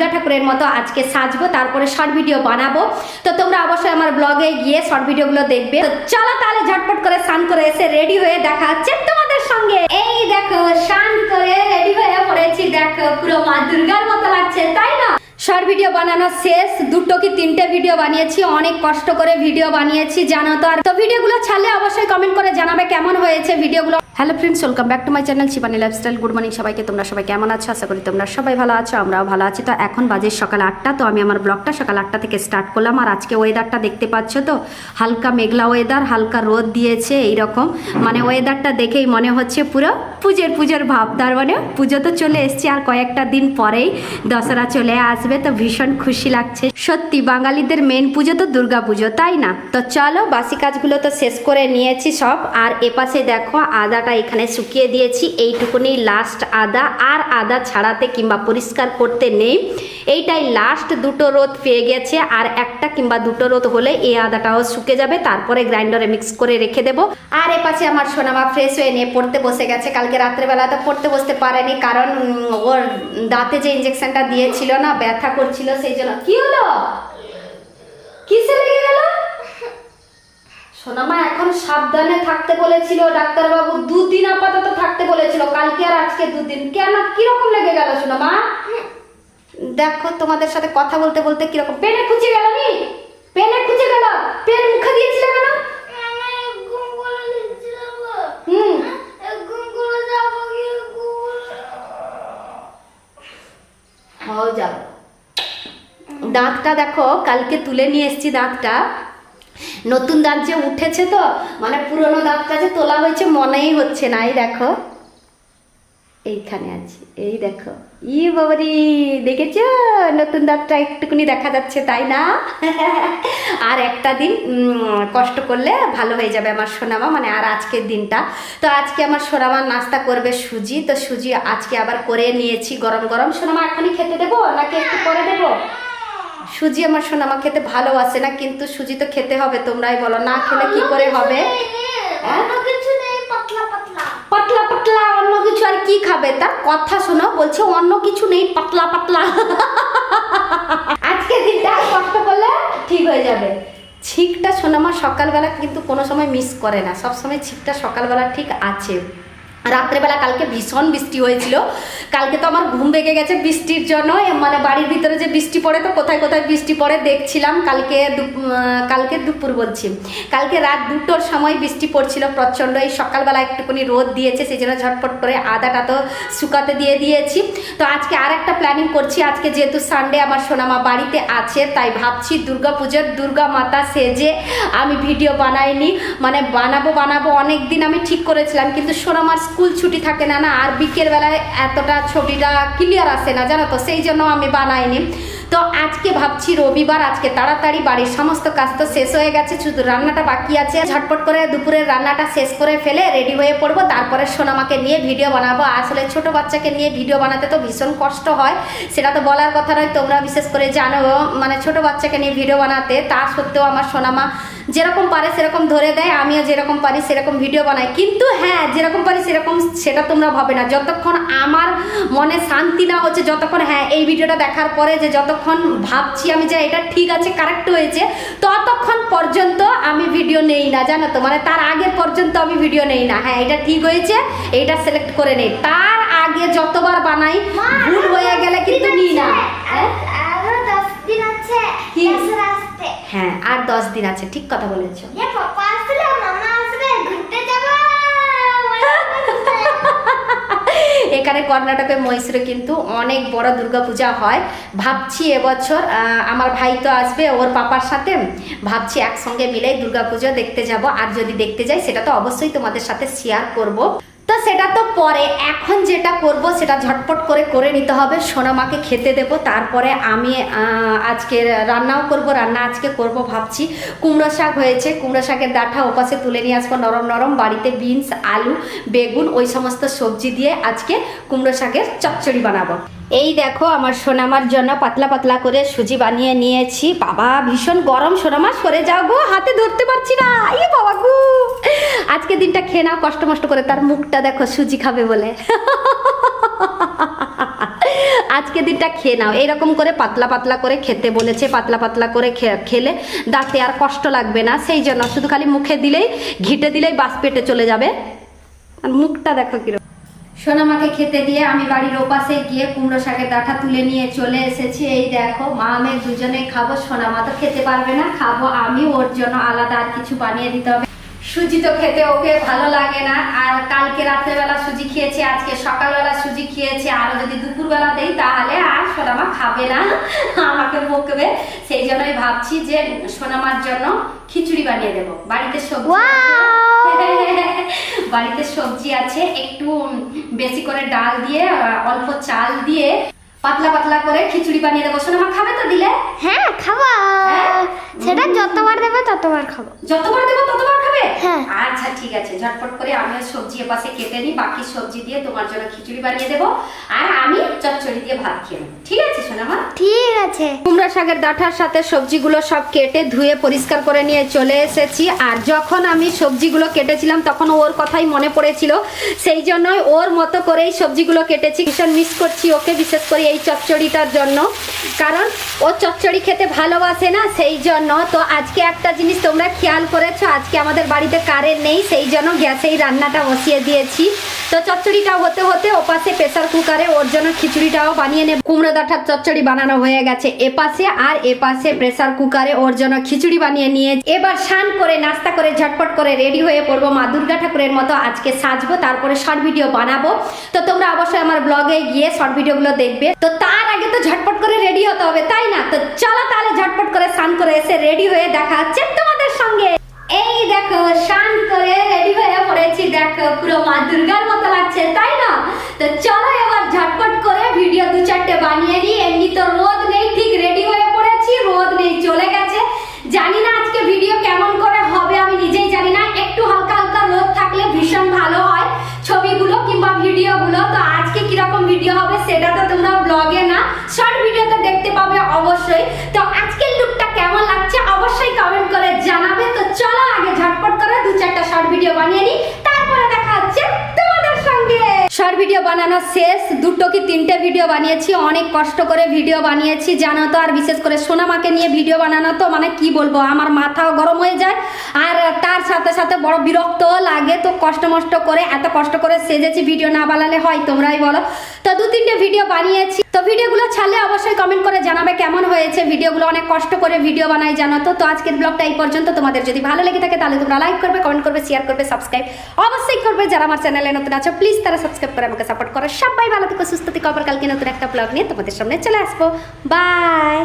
দুর্গা ঠাকুরের মতো আজকে সাজবো, তারপরে শর্ট ভিডিও বানাবো। তো তোমরা অবশ্যই আমার ব্লগে গিয়ে শর্ট ভিডিওগুলো দেখবে। তো চলো তাহলে ঝটপট করে স্নান করে এসে রেডি হয়ে দেখা হচ্ছে তোমাদের সঙ্গে। এই দেখো, স্নান করে রেডি হয়ে পড়েছি। দেখো, পুরো মা দুর্গার মতো লাগছে, তাই শর্ট ভিডিও বানানো শেষ। দুটো কি তিনটে ভিডিও বানিয়েছি? অনেক কষ্ট করে ভিডিও বানিয়েছি, জানো তো। আর তো ভিডিওগুলো ছাড়লে অবশ্যই কমেন্ট করে জানাবে কেমন হয়েছে ভিডিওগুলো। Hello friends welcome back to my channel Shivani lifestyle good morning সবাইকে, তোমরা সবাই কেমন আছো? আশা করি তোমরা সবাই ভালো আছো, আমরাও ভালো আছি। তো এখন বাজে সকাল আটটা, তো আমি আমার ব্লগটা সকাল আটটা থেকে স্টার্ট করলাম। আর আজকে ওয়েদারটা দেখতে পাচ্ছ তো, হালকা মেঘলা ওয়েদার হালকা রোদ দিয়েছে, এইরকম। মানে ওয়েদারটা দেখেই মনে হচ্ছে পুরো পুজোর পুজোর ভাব তার মানে পুজো তো চলে এসছে আর কয়েকটা দিন পরেই দশরা চলে আসবে, তো ভীষণ খুশি লাগছে। সত্যি, বাঙালিদের মেন পুজো তো দুর্গা পুজো, তাই না? তো চলো, বাসি কাজগুলো তো শেষ করে নিয়েছি সব। আর এপাশে দেখো, আদাটা এখানে শুকিয়ে দিয়েছি। এইটুকুনি লাস্ট আদা। আর আদা ছাড়াতে কিংবা পরিষ্কার করতে নেই। এইটাই লাস্ট দুটো রোদ পেয়ে গেছে, আর একটা কিংবা দুটো রোদ হলে এই আদাটাও শুকে যাবে। তারপরে গ্রাইন্ডারে মিক্স করে রেখে দেবো। আর এ এপাশে আমার সোনামা ফ্রেশ হয়ে নিয়ে পড়তে বসে গেছে। কালকে রাত্রেবেলা তো পড়তে বসতে পারেনি, কারণ ওর দাঁতে যে ইঞ্জেকশনটা দিয়েছিল না, ব্যথা করছিল সেই জন্য। কি হলো? লেগে সোনামা এখন সাবধানে থাকতে বলেছিল, ডাক্তারবাবু দুদিন আপাতত থাকতে বলেছিল। কালকে আর আজকে দুদিন। কেন? কীরকম লেগে গেল সোনামা? দেখো তোমাদের সাথে কথা বলতে বলতে কীরকম পেনে খুঁজে গেল নি? পেনে খুঁজে গেল? পেন মুখে দিয়েছিল কেন? হুম। হও যাও। দাঁতটা দেখো কালকে তুলে নিয়ে এসছি দাঁতটা। নতুন দাঁত যে উঠেছে তো মানে পুরনো দাঁতটা যে তোলা হয়েছে মনেই হচ্ছে না। এই দেখো। এইখানে আছে। এই দেখো। ই বাবারি দেখেছ? নতুন দাঁতটা একটুকুনি দেখা যাচ্ছে তাই না? আর একটা দিন কষ্ট করলে ভালো হয়ে যাবে আমার সোনামা মানে আর আজকের দিনটা। তো আজকে আমার সোনামা নাস্তা করবে সুজি তো সুজি আজকে আবার করে নিয়েছি গরম গরম। সোনামা এখনই খেতে দেবো নাকি একটু করে দেবো? সুজি আমার সোনামা খেতে ভালোবাসে না কিন্তু সুজি তো খেতে হবে তোমরাই বলো না খেলে কি করে হবে? হ্যাঁ? পাতলা পাতলা অন্য কিছু আর কি খাবে? তার কথা শোনো, বলছে অন্য কিছু নেই, পাতলা পাতলা। আজকে দিনটা কষ্ট করলে ঠিক হয়ে যাবে। ছিকটা সোনামা সকালবেলা কিন্তু কোনো সময় মিস করে না। সবসময় ছিকটা সকালবেলা ঠিক আছে। রাত্রেবেলা কালকে ভীষণ বৃষ্টি হয়েছিল। কালকে তো আমার ঘুম ভেঙে গেছে বৃষ্টির জন্য। মানে বাড়ির ভিতরে যে বৃষ্টি পড়ে তো কোথায় কোথায় বৃষ্টি পড়ে দেখছিলাম। কালকে কালকে দুপুর বলছি। কালকে রাত দুটোর সময় বৃষ্টি পড়ছিল প্রচণ্ড। এই সকালবেলা একটুখানি রোদ দিয়েছে সেই জন্য ঝটপট করে আদাটা তো শুকাতে দিয়ে দিয়েছি। তো আজকে আর একটা প্ল্যানিং করছি। আজকে যেহেতু সানডে আমার সোনামা বাড়িতে আছে, তাই ভাবছি দুর্গা পুজোর দুর্গা মাতা সেজে আমি ভিডিও বানাইনি। মানে বানাবো বানাবো অনেক দিন আমি ঠিক করেছিলাম, কিন্তু সোনামার স্কুল ছুটি থাকে না না? আর বিকেলবেলায় এতটা ছবিটা ক্লিয়ার আসে না, জানো তো? সেই জন্য আমি বানাইনি। তো আজকে ভাবছি রবিবার, আজকে তাড়াতাড়ি বাড়ির সমস্ত কাজ তো শেষ হয়ে গেছে, শুধু রান্নাটা বাকি আছে। ঝটপট করে দুপুরের রান্নাটা শেষ করে ফেলে রেডি হয়ে পড়ব, তারপরে সোনামাকে নিয়ে ভিডিও বানাবো। আসলে ছোট বাচ্চাকে নিয়ে ভিডিও বানাতে তো ভীষণ কষ্ট হয়, সেটা তো বলার কথা নয়, তোমরা বিশেষ করে জানো মানে ছোট বাচ্চাকে নিয়ে ভিডিও বানাতে, তা সত্ত্বেও আমার সোনামা যেরকম পারে সেরকম ধরে দেয়, আমিও যেরকম পারি সেরকম ভিডিও বানাই। কিন্তু হ্যাঁ যেরকম পারি সেরকম, সেটা তোমরা ভাবে না। যতক্ষণ আমার মনে শান্তি না হচ্ছে, যতক্ষণ হ্যাঁ এই ভিডিওটা দেখার পরে যে যতক্ষণ ভাবছি আমি যে এটা ঠিক আছে কারেক্ট হয়েছে ততক্ষণ পর্যন্ত আমি ভিডিও নেই না জানো তো? মানে তার আগের পর্যন্ত আমি ভিডিও নেই না। হ্যাঁ এটা ঠিক হয়েছে এইটা সিলেক্ট করে নেই। তার আগে যতবার বানাই ভুল হয়ে গেলে কিন্তু নিই না। হ্যাঁ? হ্যাঁ আর দশ দিন আছে ঠিক কথা বলেছ এ পাপা আসলে মামা আসবে ঘুরতে যাব এখানে কর্ণাটকের মহীশূরে কিন্তু অনেক বড় দুর্গাপূজা হয়। ভাবছি এবছর আমার ভাই তো আসবে, ওর পাপার সাথে। ভাবছি একসঙ্গে মিলেই দুর্গাপুজো দেখতে যাব। আর যদি দেখতে যাই, সেটা তো অবশ্যই তোমাদের সাথে শেয়ার করব। তো সেটা তো পরে। এখন যেটা করব, সেটা ঝটপট করে করে নিতে হবে। সোনামাকে খেতে দেব। তারপরে আমি আজকে রান্নাও করব, রান্না আজকে করব ভাবছি। কুমড়ো শাক হয়েছে, কুমড়ো শাকের ডাঁটা ওপাশে তুলে নিয়ে আসব নরম নরম। বাড়িতে বিনস, আলু, বেগুন, ওই সমস্ত সবজি দিয়ে আজকে কুমড়ো শাকের চচ্চড়ি বানাবো। এই দেখো আমার সোনামার জন্য পাতলা পাতলা করে সুজি বানিয়ে নিয়েছি। বাবা, ভীষণ গরম সোনামা, সরে যাও গো, হাতে ধরতে পারছি না। ইয়ে বাবা গো। আজকে দিনটা খেয়ে নাও, কষ্ট মষ্ট করে তার মুখটা দেখো, সুজি খাবে বলে। আজকে দিনটা খেয়ে নাও। এরকম করে পাতলা পাতলা করে খেতে বলেছে, পাতলা পাতলা করে খেলে দাঁতে আর কষ্ট লাগবে না। সেই জন্য শুধু খালি মুখে দিলেই, ঘিটে দিলেই বাস পেটে চলে যাবে। আর মুখটা দেখো কীরকম সোনামাকে খেতে দিয়ে আমি বাড়ির ওপাশে গিয়ে কুমড়ো শাকের ডাঁটা তুলে নিয়ে চলে এসেছি। এই দেখো, মা, আমি দুজনে খাব, সোনামা তো খেতে পারবে না, খাব আমি ওর জন্য আলাদা আর কিছু বানিয়ে দিতে হবে। সুজি তো খেতে ওকে ভালো লাগে না। আর কালকে রাত্রেবেলা সুজি খেয়েছে আজকে সকালবেলা সুজি খেয়েছে। আরও যদি দুপুরবেলা দেই তাহলে আর সোনামা খাবে না। আমাকে বকবে। সেই জন্যই ভাবছি যে সোনামার জন্য খিচুড়ি বানিয়ে দেবো। বাড়িতে সবজি আছে। বাড়িতে সবজি আছে। একটু বেশি করে ডাল দিয়ে অল্প চাল দিয়ে পাতলা পাতলা করে খিচুড়ি বানিয়ে দেবো। সোনামা খাবে তো দিলে? হ্যাঁ খাব। হ্যাঁ? সেটা যতবার দেবে ততবার খাব। যতবার দেবো ততবার হ্যাঁ। আচ্ছা ঠিক আছে। ঝটপট করে আমিও সবজি এপাশে কেটে নিই বাকি সবজি দিয়ে তোমার জন্য খিচুড়ি বানিয়ে দেবো। আর আমি চচ্চড়ি দিয়ে ভাত খেয়ে নেব। ঠিক আছে সোনামা? ঠিক আছে। কুমড়া শাকের ডাঁটার সাথে সবজিগুলো সব কেটে ধুয়ে পরিষ্কার করে নিয়ে চলে এসেছি। আর যখন আমি সবজিগুলো কেটেছিলাম তখন ওর কথাই মনে পড়েছিল। সেই জন্যই ওর মতো করেই সবজিগুলো কেটেছি। ভীষণ মিস করছি ওকে বিশেষ করে এই চচ্চড়িটার জন্য। কারণ ও চচ্চড়ি খেতে ভালোবাসে না সেই জন্য। তো আজকে একটা জিনিস তোমরা খেয়াল করেছ আজকে আমাদের বাড়িতে কারেন্ট নেই, সেই জন্য গ্যাসেই রান্নাটা বসিয়ে দিয়েছি। তো চচ্চড়িটা হতে হতে ওপাশে প্রেসার কুকারে ওর জন্য খিচুড়িটাও বানিয়ে নেব। কুমড়ো ডাঁটার চচ্চড়ি বানানো হয়ে গেছে এপাশে আর এপাশে প্রেসার কুকারে ওর জন্য খিচুড়ি বানিয়ে নিয়ে এবার স্নান করে, নাস্তা করে, ঝটপট করে রেডি হয়ে পড়ব মা দুর্গা ঠাকুরের মতো। আজকে সাজবো, তারপরে শর্ট ভিডিও বানাবো। তো তোমরা অবশ্যই আমার ব্লগে গিয়ে শর্ট ভিডিওগুলো দেখবে। তো তার আগে তো ঝটপট করে রেডি হতে হবে, তাই না? তো চলো তাহলে ঝটপট করে স্নান করে এসে রেডি হয়ে দেখা হচ্ছে তোমাদের স্নান করে রেডি হয়ে পড়েছি। দেখো, পুরো মা দুর্গার মতো লাগছে, তাই না? তো চলো এবার ঝটপট করে ভিডিও দু চারটে বানিয়ে নিই। এমনি তো রোদ নেই, ঠিক রেডি হয়ে পড়েছি রোদ নেই চলে গেছে জানি না আজকে ভিডিও কেমন করে হবে আমি নিজেই জানি না একটু হালকা হালকা রোদ থাকলে ভীষণ ভালো হয় ছবিগুলো কিংবা ভিডিওগুলো তো আজকে কীরকম ভিডিও হবে সেটা তো তোমরা ব্লগে না শর্ট ভিডিওতে দেখতে পাবে অবশ্যই তো আজকের লুকটা কেমন লাগছে অবশ্যই কমেন্ট করে জানাবে তো চলো আগে ঝটপট করে দু চারটা শর্ট ভিডিও বানিয়ে নিই তারপরে দেখা হচ্ছে তোমাদের সঙ্গে শর্ট ভিডিও বানানো শেষ। দুটো কি তিনটে ভিডিও বানিয়েছি? অনেক কষ্ট করে ভিডিও বানিয়েছি, জানো তো, আর বিশেষ করে সোনামাকে নিয়ে ভিডিও বানানো তো মানে কি বলব, আমার মাথাও গরম হয়ে যায়। আর তার সাথে সাথে বড় বিরক্ত লাগে তো, কষ্ট মষ্ট করে, এত কষ্ট করে সেজেছি ভিডিও না বানালে হয় তোমরাই বলো। তো দু তিনটে ভিডিও বানিয়েছি। ভিডিওগুলো ছাড়লে অবশ্যই কমেন্ট করে জানাবে কেমন হয়েছে ভিডিওগুলো। অনেক কষ্ট করে ভিডিও বানাই, জানো তো? তো আজকের ব্লগটা এই পর্যন্ত। তোমাদের যদি ভালো লেগে থাকে, তাহলে তোমরা লাইক করবে কমেন্ট করবে শেয়ার করবে সাবস্ক্রাইব অবশ্যই করবে। যারা আমার চ্যানেলে নতুন আছো প্লিজ তারা সাবস্ক্রাইব করে আমাকে সাপোর্ট করো। সবাই ভালো থেকে, সুস্থ থেকে। আবার কালকে নতুন একটা ব্লগ নিয়ে তোমাদের সামনে চলে আসব। বাই